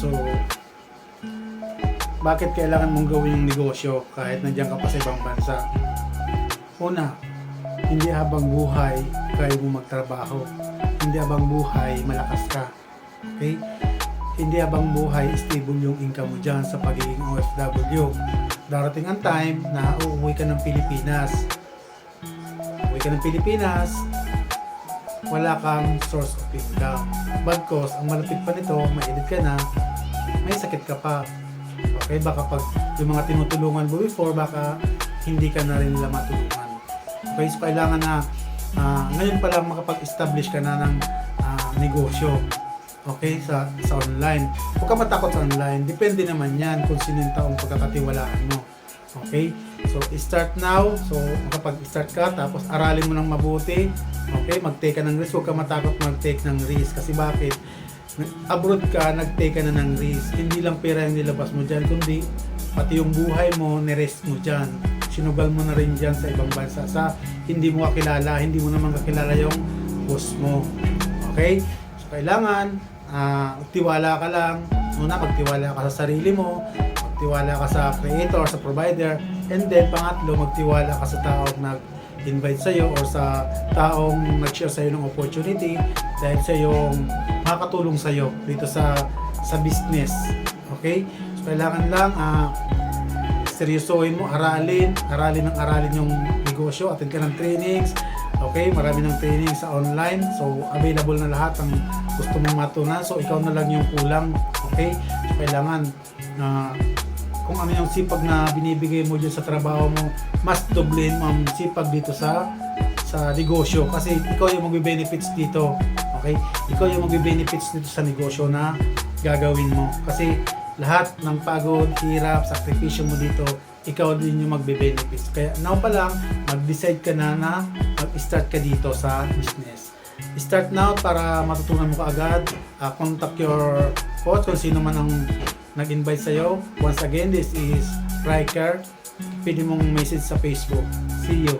So, bakit kailangan mong gawin yung negosyo kahit nandiyan ka pa sa ibang bansa? Una, hindi habang buhay kaya mo magtrabaho. Hindi habang buhay malakas ka. Okay? Hindi habang buhay stable yung income mo dyan sa pagiging OFW. Darating ang time na uuwi ka ng Pilipinas. Uuwi ka ng Pilipinas, wala kang source of income. Bagkos, ang malapit pa nito, mainit ka na, may sakit ka pa. Okay, baka pag yung mga tinutulungan mo before, baka hindi ka na rin nila matulungan. Okay, so kailangan na ah, ngayon pa lang makapag-establish ka na ng ah, negosyo. Okay, sa sa online. Huwag ka matakot sa online. Depende naman yan kung sino yung taong pagkakatiwalaan mo. Okay? So, start now. So, makapag-start ka, tapos aralin mo ng mabuti. Okay? Mag-take ka ng risk. Huwag ka matakot mag-take ng risk. Kasi bakit? Abroad ka, nag-take ka na ng risk. Hindi lang pera yung nilabas mo dyan, kundi pati yung buhay mo, nirest mo dyan. Sinugal mo na rin dyan sa ibang bansa. Sa hindi mo kakilala, hindi mo naman kakilala yung boss mo. Okay? So, kailangan, ah, tiwala ka lang. Una, magtiwala ka sa sarili mo. Magtiwala ka sa creator, sa provider. And then, pangatlo, magtiwala ka sa taong nag-invite sa'yo or sa taong nag-share sa'yo ng opportunity dahil siya yung makakatulong sa'yo dito sa sa business. Okay? So, kailangan lang ah, seryosohin mo, aralin, aralin ng aralin yung negosyo, attend ka ng trainings, okay, marami ng training sa online, so available na lahat ang gusto mong matunan, so ikaw na lang yung kulang, okay, so kailangan na kung ano yung sipag na binibigay mo dyan sa trabaho mo, mas doblehin mo ang sipag dito sa sa negosyo kasi ikaw yung magbe-benefits dito. Okay? Ikaw yung magbe-benefits dito sa negosyo na gagawin mo. Kasi lahat ng pagod, hirap, sakripisyo mo dito, ikaw din yung magbe-benefits. Kaya now pa lang, mag-decide ka na na mag-start ka dito sa business. Start now para matutunan mo kaagad. Uh, contact your coach kung sino man ang nag-invite sa'yo. Once again, this is Riker. Pwede mong message sa Facebook. See you.